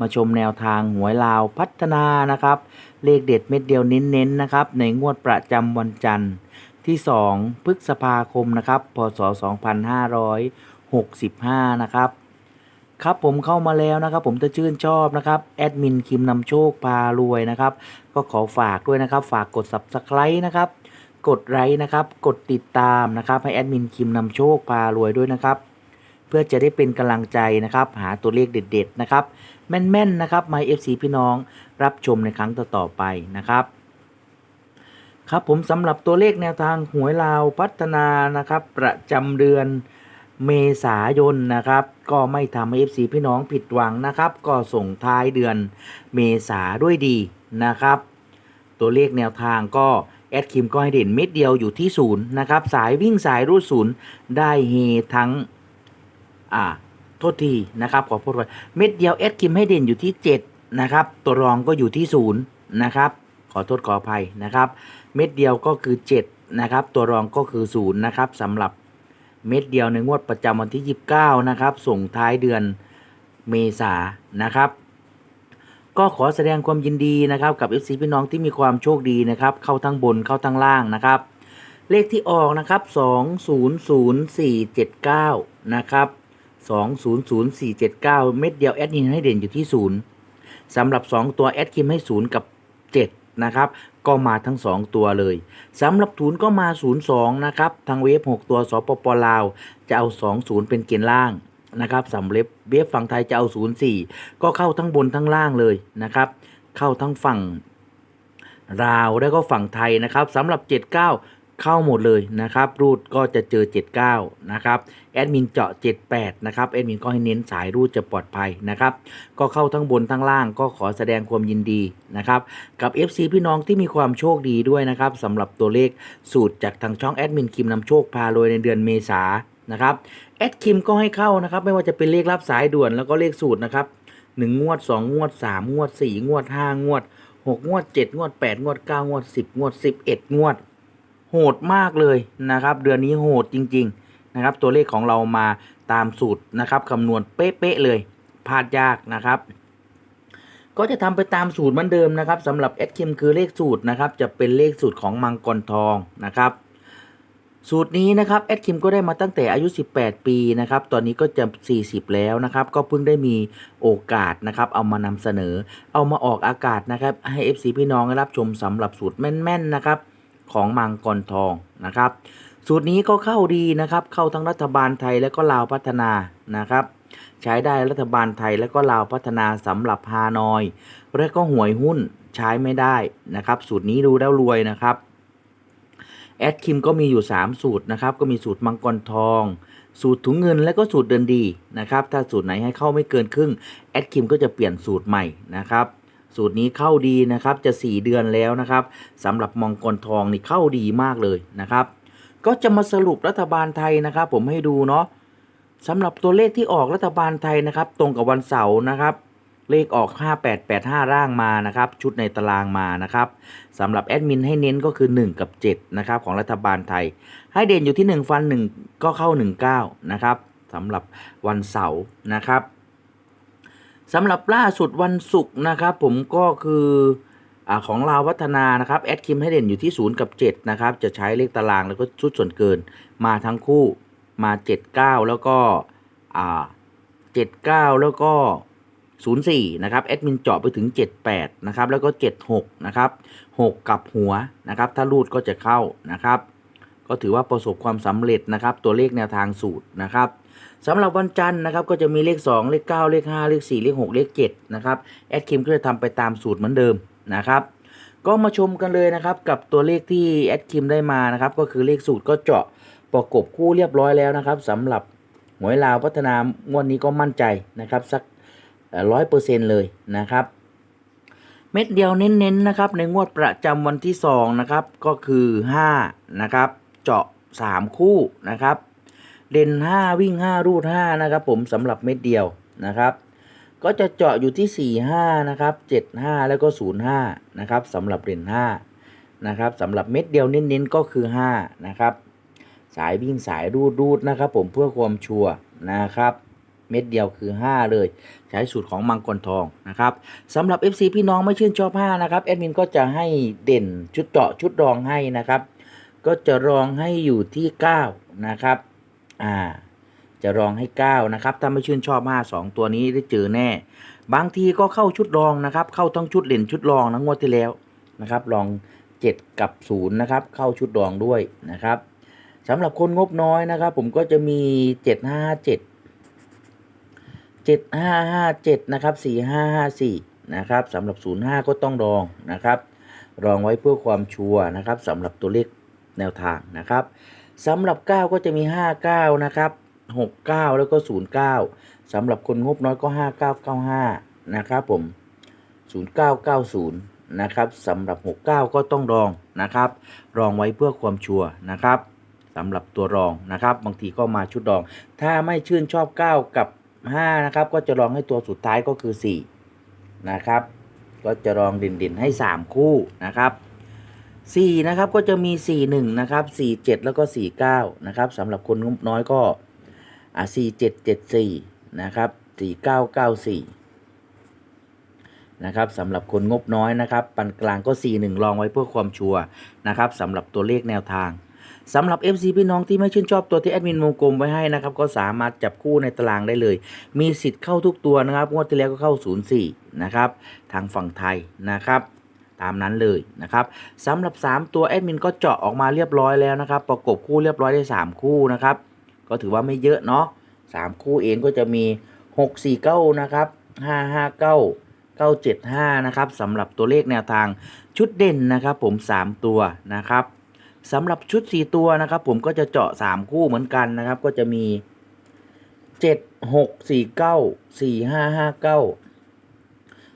มาชมแนวทางหวยลาวพัฒนานะครับ เลขเด็ดเม็ดเดียวเน้นๆนะครับ ในงวดประจำวันจันทร์ที่ 2 พฤษภาคมนะครับ พศ 2565 นะครับ ครับผมเข้ามาแล้วนะครับ ผมจะชื่นชอบนะครับ แอดมินคิมนำโชคพารวยนะครับ ก็ขอฝากด้วยนะครับ ฝากกด subscribe นะครับ กดไลค์นะครับ กดติดตามนะครับ ให้แอดมินคิมนำโชคพารวยด้วยนะครับ เพื่อจะได้เป็นกำลังใจนะครับ หาตัวเลขเด็ดๆนะครับ แม่นๆนะครับมา FC พี่น้องรับชมในครั้งต่อๆไปนะครับครับผมสำหรับตัวเลขแนวทางหวยลาวพัฒนานะครับ ประจำเดือนเมษายนนะครับ ก็ไม่ทำให้ FC พี่น้องผิดหวังนะครับ ก็ส่งท้ายเดือนเมษาด้วยดีนะครับ ตัวเลขแนวทางก็แอดคิมก็ให้เด่นเม็ดเดียวอยู่ที่ศูนย์นะครับ สายวิ่งสายรูดศูนย์ได้เฮทั้ง อ่าโทษทีนะครับขอพูดไว้เม็ดเดียวแอดคิมให้เด่นอยู่ที่ 7 นะครับ ตัวรองก็อยู่ที่ศูนย์นะครับขอโทษขออภัยนะครับ เม็ดเดียวก็คือ 7 นะครับ ตัวรองก็คือศูนย์นะครับสำหรับเม็ดเดียวในงวดประจำวันที่ 29 นะครับ ส่งท้ายเดือนเมษานนะครับ ก็ขอแสดงความยินดีนะครับ กับ FC พี่น้องที่มีความโชคดีนะครับ เข้าทั้งบนเข้าทั้งล่างนะครับ เลขที่ออกนะครับ 200479 นะครับ 200479 เม็ดเดียวแอดมินให้เด่นอยู่ที่0สำหรับ 2 ตัวแอดคิมให้0กับ 7 นะครับ ก็มาทั้ง 2 ตัวเลยสำหรับศูนย์ก็มา 02 นะครับ ทางเวฟ 6 ตัวสปปลาว จะเอา 20 เป็นเกณฑ์ล่างนะครับสำหรับเวฟฝั่งไทยจะเอา 04 ก็เข้าทั้งบนทั้งล่างเลยนะครับ เข้าทั้งฝั่งลาวแล้วก็ฝั่งไทยนะครับสำหรับ 79 เข้าหมดเลยนะครับ รูดก็จะเจอ 79 นะครับ แอดมินเจาะ 78 นะครับ แอดมินก็ให้เน้นสายรูดจะปลอดภัยนะครับ ก็เข้าทั้งบนทั้งล่างก็ขอแสดงความยินดีนะครับ กับ FC พี่น้องที่มีความโชคดีด้วยนะครับสำหรับตัวเลขสูตรจากทางช่องแอดมินคิมนำโชคพารวยในเดือนเมษานะครับแอดคิมก็ให้เข้านะครับ ไม่ว่าจะเป็นเลขรับสายด่วนแล้วก็เลขสูตรนะครับหนึ่งงวดสองงวดสามงวดสี่งวดห้างวดหกงวดเจ็ดงวดแปดงวดเก้างวดสิบงวดสิบเอ็ดงวด โหดมากเลยนะครับ เดือนนี้โหดจริง ๆนะครับ ตัวเลขของเรามาตามสูตรนะครับคำนวณเป๊ะๆเลยพลาดยากนะครับ ก็จะทำไปตามสูตรเหมือนเดิมนะครับสำหรับแอดคิมคือเลขสูตรนะครับ จะเป็นเลขสูตรของมังกรทองนะครับ สูตรนี้นะครับแอดคิมก็ได้มาตั้งแต่อายุ 18 ปีนะครับ ตอนนี้ก็จะ 40 แล้วนะครับ ก็เพิ่งได้มีโอกาสนะครับ เอามานำเสนอ เอามาออกอากาศนะครับ ให้ FC พี่น้องได้รับชมสำหรับสูตรแม่นๆนะครับ ของมังกรทองนะครับ สูตรนี้ก็เข้าดีนะครับ เข้าทั้งรัฐบาลไทยและก็ลาวพัฒนานะครับ ใช้ได้รัฐบาลไทยและก็ลาวพัฒนาสำหรับฮานอย และก็หวยหุ้นใช้ไม่ได้นะครับ สูตรนี้ดูแล้วรวยนะครับแอดคิมก็มีอยู่ 3 สูตรนะครับ ก็มีสูตรมังกรทอง สูตรถุงเงินและก็สูตรเดินดีนะครับ ถ้าสูตรไหนให้เข้าไม่เกินครึ่งแอดคิมก็จะเปลี่ยนสูตรใหม่นะครับ สูตรนี้เข้าดีนะครับ จะ 4 เดือนแล้วนะครับสำหรับมังกรทองนี่เข้าดีมากเลยนะครับ ก็จะมาสรุปรัฐบาลไทยนะครับ ผมให้ดูเนาะสำหรับตัวเลขที่ออกรัฐบาลไทยนะครับ ตรงกับวันเสาร์นะครับเลขออก 5885 ร่างมานะครับ ชุดในตารางมานะครับสำหรับแอดมินให้เน้นก็คือ 1 กับ 7 นะครับ ของรัฐบาลไทย ให้เด่นอยู่ที่ 1 ฟัน 1 ก็เข้า 19 นะครับสำหรับวันเสาร์นะครับ สำหรับล่าสุดวันศุกร์นะครับผมก็คืออของลาววัฒนานะครับแอดคิมให้เด่นอยู่ที่ 0 กับ 7 นะครับ จะใช้เลขตารางแล้วก็ชุดส่วนเกินมาทั้งคู่มา 79 แล้วก็อ่า79 แล้วก็ 04 นะครับแอดมินเจาะไปถึง 78 นะครับ แล้วก็ 76 นะครับ 6 กับหัวนะครับ ถ้ารูดก็จะเข้านะครับ ก็ถือว่าประสบความสำเร็จนะครับ ตัวเลขแนวทางสูตรนะครับ สำหรับวันจันทร์นะครับก็จะมีเลข 2 เลข 9 เลข 5 เลข 4 เลข 6 เลข 7 นะครับแอดคิมก็จะทำไปตามสูตรเหมือนเดิมนะครับ ก็มาชมกันเลยนะครับกับตัวเลขที่แอดคิมได้มานะครับก็คือเลขสูตรก็เจาะประกบคู่เรียบร้อยแล้วนะครับสำหรับหวยลาวพัฒนางวดนี้ก็มั่นใจนะครับสักร้อยเปอร์เซ็นต์เลยนะครับเม็ดเดียวเน้นๆนะครับในงวดประจำวันที่2นะครับก็คือ5นะครับเจาะ 3 คู่นะครับ เด่น 5 วิ่ง 5 รูด 5 นะครับ ผมสำหรับเม็ดเดียวนะครับ ก็จะเจาะอยู่ที่ 4 5 นะครับ 7 5 แล้วก็ 0 5 นะครับสำหรับเด่น 5 นะครับสำหรับเม็ดเดียวเน้นๆก็คือ 5 นะครับ สายวิ่งสายรูดรูดนะครับ ผมเพื่อความชัวร์นะครับเม็ดเดียวคือ 5 เลย ใช้สูตรของมังกรทองนะครับสำหรับ FC พี่น้องไม่ชื่นชอบ 5 นะครับแอดมินก็จะให้เด่นชุดเจาะชุดรองให้นะครับ ก็จะรองให้อยู่ที่ 9 นะครับ อ่า จะรองให้ 9 นะครับ ถ้าไม่ชื่นชอบ 5 2 ตัวนี้ได้เจอแน่ บางทีก็เข้าชุดรองนะครับ เข้าทั้งชุดเด่นชุดรองนะงวดที่แล้วนะครับรอง7 กับ0นะครับ เข้าชุดรองด้วยนะครับสำหรับคนงบน้อยนะครับ ผมก็จะมี 757 7557นะครับ4554นะครับสำหรับ 05 ก็ต้องรองนะครับ รองไว้เพื่อความชัวร์นะครับสำหรับตัวเลขแนวทางนะครับ สำหรับ 9 ก็จะมี 59 นะครับ 69 แล้วก็ 09สำหรับคนงบน้อยก็ 5995 นะครับผม 0990 นะครับสำหรับ 69 ก็ต้องรองนะครับ รองไว้เพื่อความชัวร์นะครับสำหรับตัวรองนะครับ บางทีก็มาชุดรอง ถ้าไม่ชื่นชอบ 9 กับ 5 นะครับ ก็จะรองให้ตัวสุดท้ายก็คือ 4 นะครับ ก็จะรองเด่นๆให้ 3 คู่นะครับ 4นะครับก็จะมี 4 1นะครับ4 7 แล้วก็ 4 9นะครับสำหรับคนงบน้อยก็อ่า4 7 7 4นะครับ4 9 9 4นะครับสำหรับคนงบน้อยนะครับปานกลางก็ 4 1รองไว้เพื่อความชัวร์นะครับสำหรับตัวเลขแนวทางสำหรับ FC พี่น้องที่ไม่ชื่นชอบตัวที่แอดมินวงกลมไว้ให้นะครับก็สามารถจับคู่ในตารางได้เลย มีสิทธิ์เข้าทุกตัวนะครับงวดที่แล้วก็เข้า 04นะครับทางฝั่งไทยนะครับ ตามนั้นเลยนะครับสำหรับ 3 ตัวแอดมินก็เจาะออกมาเรียบร้อยแล้วนะครับ ประกบคู่เรียบร้อยได้ 3 คู่นะครับ ก็ถือว่าไม่เยอะเนาะ3คู่เองก็จะมี 6 4 9 นะครับ 5 5 9 9 7 5 นะครับสำหรับตัวเลขแนวทางชุดเด่นนะครับผม 3 ตัวนะครับสำหรับชุด 4 ตัวนะครับ ผมก็จะเจาะ 3 คู่เหมือนกันนะครับ ก็จะมี 7 6 4 9 4 5 5 9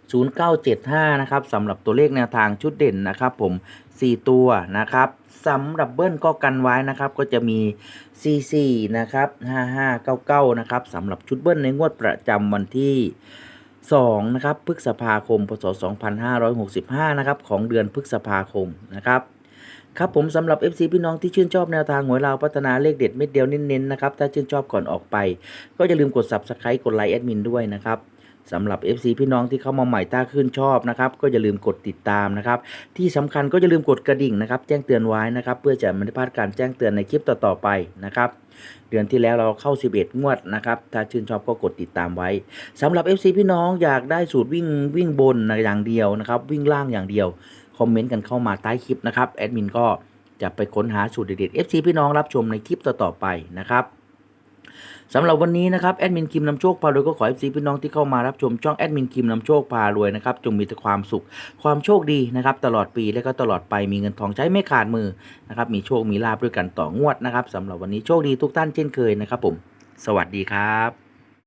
0975 นะครับสำหรับตัวเลขแนวทางชุดเด่นนะครับผม 4 ตัวนะครับสำหรับเบิ้ลก็กันไว้นะครับก็จะมี 44 นะครับ 5599 นะครับสำหรับชุดเบิ้ลในงวดประจำวันที่2นะครับพฤษภาคม พศ 2565 นะครับของเดือนพฤษภาคมนะครับครับผมสำหรับ FC พี่น้องที่ชื่นชอบแนวทางหวยเราวพัฒนาเลขเด็ดเม็ดเดียวเน้นๆนะครับถ้าชื่นชอบก่อนออกไป ก็อย่าลืมกด Subscribe กดไลค์แอดมินด้วยนะครับ สำหรับ FC พี่น้องที่เข้ามาใหม่ถ้าขึ้นชอบนะครับก็อย่าลืมกดติดตามนะครับ ที่สำคัญก็อย่าลืมกดกระดิ่งนะครับ แจ้งเตือนไว้นะครับ เพื่อจะไม่พลาดการแจ้งเตือนในคลิปต่อๆไปนะครับเดือนที่แล้วเราเข้า 11 งวดนะครับ ถ้าชื่นชอบก็กดติดตามไว้สำหรับ FC พี่น้องอยากได้สูตรวิ่งวิ่งบนอย่างเดียวนะครับ วิ่งล่างอย่างเดียวคอมเมนต์กันเข้ามาใต้คลิปนะครับแอดมินก็จะไปค้นหาสูตรเด็ดๆ FC พี่น้องรับชมในคลิปต่อๆไปนะครับ สำหรับวันนี้นะครับแอดมินคิมนำโชคพารวยก็ขอ FC พี่น้องที่เข้ามารับชมช่องแอดมินคิมนำโชคพารวยนะครับจงมีแต่ความสุขความโชคดีนะครับตลอดปีและก็ตลอดไปมีเงินทองใช้ไม่ขาดมือนะครับมีโชคมีลาบด้วยกันต่องวดนะครับสำหรับวันนี้โชคดีทุกท่านเช่นเคยนะครับผม สวัสดีครับ